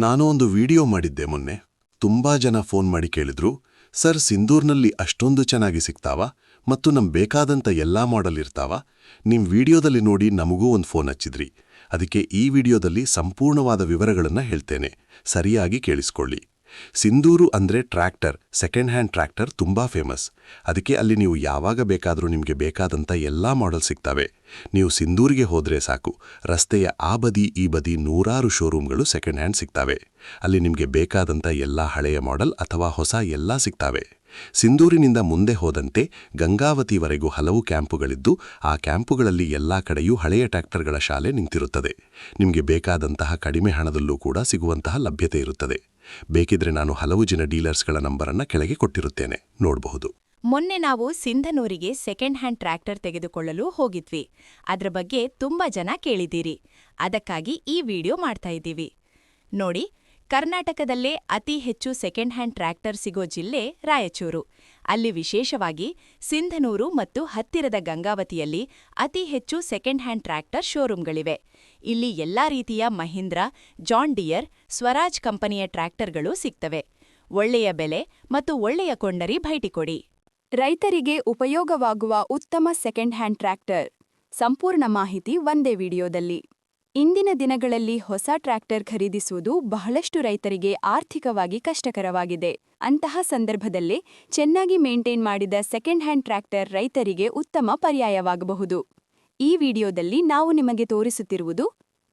ನಾನು ಒಂದು ವಿಡಿಯೋ ಮಾಡಿದ್ದೆ ಮೊನ್ನೆ. ತುಂಬಾ ಜನ ಫೋನ್ ಮಾಡಿ ಕೇಳಿದ್ರು, ಸರ್, ಸಿಂಧೂರ್ನಲ್ಲಿ ಅಷ್ಟೊಂದು ಚೆನ್ನಾಗಿ ಸಿಗ್ತಾವ? ಮತ್ತು ನಮ್ ಬೇಕಾದಂತ ಎಲ್ಲಾ ಮಾಡೆಲ್ ಇರ್ತಾವ? ನಿಮ್ ವಿಡಿಯೋದಲ್ಲಿ ನೋಡಿ ನಮಗೂ ಒಂದು ಫೋನ್ ಹಚ್ಚಿದ್ರಿ. ಅದಕ್ಕೆ ಈ ವಿಡಿಯೋದಲ್ಲಿ ಸಂಪೂರ್ಣವಾದ ವಿವರಗಳನ್ನ ಹೇಳ್ತೇನೆ. ಸರಿಯಾಗಿ ಕೇಳಿಸ್ಕೊಳ್ಳಿ. ಸಿಂಧೂರು ಅಂದ್ರೆ ಟ್ರ್ಯಾಕ್ಟರ್ ಸೆಕೆಂಡ್ ಹ್ಯಾಂಡ್ ಟ್ರ್ಯಾಕ್ಟರ್ ತುಂಬಾ ಫೇಮಸ್ ಅದಕ್ಕೆ ಅಲ್ಲಿ ನೀವು ಯಾವಾಗ ಬೇಕಾದರೂ ನಿಮಗೆ ಬೇಕಾದಂಥ ಎಲ್ಲಾ ಮಾಡೆಲ್ ಸಿಗ್ತವೆ. ನೀವು ಸಿಂಧೂರಿಗೆ ಹೋದ್ರೆ ಸಾಕು. ರಸ್ತೆಯ ಆ ಬದಿ, ಈ ಬದಿ ನೂರಾರು ಶೋರೂಮ್ಗಳು ಸೆಕೆಂಡ್ ಹ್ಯಾಂಡ್ ಸಿಗ್ತವೆ. ಅಲ್ಲಿ ನಿಮಗೆ ಬೇಕಾದಂಥ ಎಲ್ಲಾ ಹಳೆಯ ಮಾಡೆಲ್ ಅಥವಾ ಹೊಸ ಎಲ್ಲಾ ಸಿಗ್ತವೆ. ಸಿಂಧೂರಿನಿಂದ ಮುಂದೆ ಹೋದಂತೆ ಗಂಗಾವತಿವರೆಗೂ ಹಲವು ಕ್ಯಾಂಪುಗಳಿದ್ದು, ಆ ಕ್ಯಾಂಪುಗಳಲ್ಲಿ ಎಲ್ಲಾ ಕಡೆಯೂ ಹಳೆಯ ಟ್ರ್ಯಾಕ್ಟರ್ಗಳ ಶಾಲೆ ನಿಂತಿರುತ್ತದೆ. ನಿಮಗೆ ಬೇಕಾದಂತಹ ಕಡಿಮೆ ಹಣದಲ್ಲೂ ಕೂಡ ಸಿಗುವಂತಹ ಲಭ್ಯತೆ ಇರುತ್ತದೆ. ಬೇಕಿದ್ರೆ ನಾನು ಹಲವು ಜನ ಡೀಲರ್ಸ್ಗಳ ನಂಬರನ್ನ ಕೆಳಗೆ ಕೊಟ್ಟಿರುತ್ತೇನೆ. ನೋಡಬಹುದು. ಮೊನ್ನೆ ನಾವು ಸಿಂಧನೂರಿಗೆ ಸೆಕೆಂಡ್ ಹ್ಯಾಂಡ್ ಟ್ರ್ಯಾಕ್ಟರ್ ತೆಗೆದುಕೊಳ್ಳಲು ಹೋಗಿದ್ವಿ. ಅದ್ರ ಬಗ್ಗೆ ತುಂಬಾ ಜನ ಕೇಳಿದ್ದೀರಿ. ಅದಕ್ಕಾಗಿ ಈ ವಿಡಿಯೋ ಮಾಡ್ತಾ ಇದ್ದೀವಿ. ನೋಡಿ, ಕರ್ನಾಟಕದಲ್ಲೇ ಅತಿ ಹೆಚ್ಚು ಸೆಕೆಂಡ್ ಹ್ಯಾಂಡ್ ಟ್ರ್ಯಾಕ್ಟರ್ ಸಿಗೋ ಜಿಲ್ಲೆ ರಾಯಚೂರು. ಅಲ್ಲಿ ವಿಶೇಷವಾಗಿ ಸಿಂಧನೂರು ಮತ್ತು ಹತ್ತಿರದ ಗಂಗಾವತಿಯಲ್ಲಿ ಅತಿ ಹೆಚ್ಚು ಸೆಕೆಂಡ್ ಹ್ಯಾಂಡ್ ಟ್ರ್ಯಾಕ್ಟರ್ ಶೋರೂಂಗಳಿವೆ ಇಲ್ಲಿ ಎಲ್ಲಾ ರೀತಿಯ ಮಹೀಂದ್ರ, ಜಾನ್ ಡಿಯರ್, ಸ್ವರಾಜ್ ಕಂಪನಿಯ ಟ್ರ್ಯಾಕ್ಟರ್ಗಳು ಸಿಗ್ತವೆ. ಒಳ್ಳೆಯ ಬೆಲೆ ಮತ್ತು ಒಳ್ಳೆಯ ಕೊಂಡರಿ ಭೇಟಿ ಕೊಡಿ. ರೈತರಿಗೆ ಉಪಯೋಗವಾಗುವ ಉತ್ತಮ ಸೆಕೆಂಡ್ ಹ್ಯಾಂಡ್ ಟ್ರ್ಯಾಕ್ಟರ್. ಸಂಪೂರ್ಣ ಮಾಹಿತಿ ಒಂದೇ ವಿಡಿಯೋದಲ್ಲಿ. ಇಂದಿನ ದಿನಗಳಲ್ಲಿ ಹೊಸ ಟ್ರ್ಯಾಕ್ಟರ್ ಖರೀದಿಸುವುದು ಬಹಳಷ್ಟು ರೈತರಿಗೆ ಆರ್ಥಿಕವಾಗಿ ಕಷ್ಟಕರವಾಗಿದೆ. ಅಂತಹ ಸಂದರ್ಭದಲ್ಲೇ ಚೆನ್ನಾಗಿ ಮೇಂಟೈನ್ ಮಾಡಿದ ಸೆಕೆಂಡ್ ಹ್ಯಾಂಡ್ ಟ್ರ್ಯಾಕ್ಟರ್ ರೈತರಿಗೆ ಉತ್ತಮ ಪರ್ಯಾಯವಾಗಬಹುದು. ಈ ವಿಡಿಯೋದಲ್ಲಿ ನಾವು ನಿಮಗೆ ತೋರಿಸುತ್ತಿರುವುದು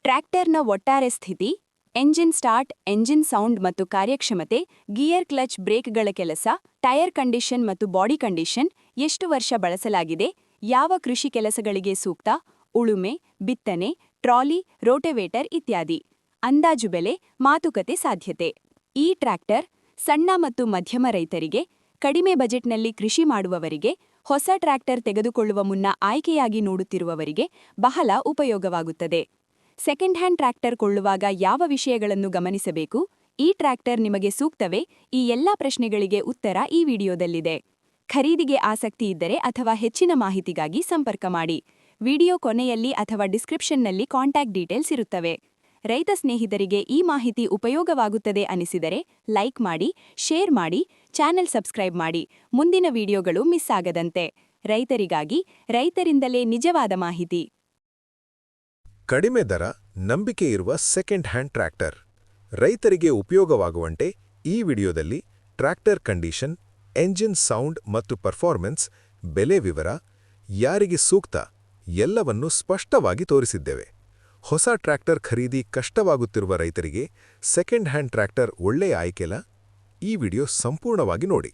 ಟ್ರ್ಯಾಕ್ಟರ್ನ ಒಟ್ಟಾರೆ ಸ್ಥಿತಿ, ಎಂಜಿನ್ ಸ್ಟಾರ್ಟ್, ಎಂಜಿನ್ ಸೌಂಡ್ ಮತ್ತು ಕಾರ್ಯಕ್ಷಮತೆ, ಗಿಯರ್ ಕ್ಲಚ್ ಬ್ರೇಕ್ಗಳ ಕೆಲಸ, ಟೈರ್ ಕಂಡೀಷನ್ ಮತ್ತು ಬಾಡಿ ಕಂಡೀಷನ್ ಎಷ್ಟು ವರ್ಷ ಬಳಸಲಾಗಿದೆ, ಯಾವ ಕೃಷಿ ಕೆಲಸಗಳಿಗೆ ಸೂಕ್ತ, ಉಳುಮೆ, ಬಿತ್ತನೆ ಟ್ರಾಲಿ, ರೋಟೆವೇಟರ್ ಇತ್ಯಾದಿ. ಅಂದಾಜು ಬೆಲೆ, ಮಾತುಕತೆ ಸಾಧ್ಯತೆ. ಈ ಟ್ರ್ಯಾಕ್ಟರ್ ಸಣ್ಣ ಮತ್ತು ಮಧ್ಯಮ ರೈತರಿಗೆ, ಕಡಿಮೆ ಬಜೆಟ್ನಲ್ಲಿ ಕೃಷಿ ಮಾಡುವವರಿಗೆ, ಹೊಸ ಟ್ರ್ಯಾಕ್ಟರ್ ತೆಗೆದುಕೊಳ್ಳುವ ಮುನ್ನ ಆಯ್ಕೆಯಾಗಿ ನೋಡುತ್ತಿರುವವರಿಗೆ ಬಹಳ ಉಪಯೋಗವಾಗುತ್ತದೆ. ಸೆಕೆಂಡ್ ಹ್ಯಾಂಡ್ ಟ್ರ್ಯಾಕ್ಟರ್ ಕೊಳ್ಳುವಾಗ ಯಾವ ವಿಷಯಗಳನ್ನು ಗಮನಿಸಬೇಕು? ಈ ಟ್ರ್ಯಾಕ್ಟರ್ ನಿಮಗೆ ಸೂಕ್ತವೇ? ಈ ಎಲ್ಲ ಪ್ರಶ್ನೆಗಳಿಗೆ ಉತ್ತರ ಈ ವಿಡಿಯೋದಲ್ಲಿದೆ. ಖರೀದಿಗೆ ಆಸಕ್ತಿ ಇದ್ದರೆ ಅಥವಾ ಹೆಚ್ಚಿನ ಮಾಹಿತಿಗಾಗಿ ಸಂಪರ್ಕ ಮಾಡಿ. ವಿಡಿಯೋ ಕೊನೆಯಲ್ಲಿ ಅಥವಾ ಡಿಸ್ಕ್ರಿಪ್ಷನ್ನಲ್ಲಿ ಕಾಂಟ್ಯಾಕ್ಟ್ ಡೀಟೇಲ್ಸ್ ಇರುತ್ತವೆ. ರೈತ ಸ್ನೇಹಿತರಿಗೆ ಈ ಮಾಹಿತಿ ಉಪಯೋಗವಾಗುತ್ತದೆ ಅನಿಸಿದರೆ ಲೈಕ್ ಮಾಡಿ, ಶೇರ್ ಮಾಡಿ, ಚಾನೆಲ್ ಸಬ್ಸ್ಕ್ರೈಬ್ ಮಾಡಿ. ಮುಂದಿನ ವಿಡಿಯೋಗಳು ಮಿಸ್ ಆಗದಂತೆ. ರೈತರಿಗಾಗಿ ರೈತರಿಂದಲೇ ನಿಜವಾದ ಮಾಹಿತಿ. ಕಡಿಮೆ ದರ, ನಂಬಿಕೆ ಇರುವ ಸೆಕೆಂಡ್ ಹ್ಯಾಂಡ್ ಟ್ರ್ಯಾಕ್ಟರ್ ರೈತರಿಗೆ ಉಪಯೋಗವಾಗುವಂತೆ ಈ ವಿಡಿಯೋದಲ್ಲಿ ಟ್ರ್ಯಾಕ್ಟರ್ ಕಂಡೀಷನ್ ಎಂಜಿನ್ ಸೌಂಡ್ ಮತ್ತು ಪರ್ಫಾರ್ಮೆನ್ಸ್ ಬೆಲೆ ವಿವರ, ಯಾರಿಗೆ ಸೂಕ್ತ ಎಲ್ಲವನ್ನೂ ಸ್ಪಷ್ಟವಾಗಿ ತೋರಿಸಿದ್ದೇವೆ. ಹೊಸ ಟ್ರ್ಯಾಕ್ಟರ್ ಖರೀದಿ ಕಷ್ಟವಾಗುತ್ತಿರುವ ರೈತರಿಗೆ ಸೆಕೆಂಡ್ ಹ್ಯಾಂಡ್ ಟ್ರ್ಯಾಕ್ಟರ್ ಒಳ್ಳೆಯ ಆಯ್ಕೆಲ ಈ ವಿಡಿಯೋ ಸಂಪೂರ್ಣವಾಗಿ ನೋಡಿ.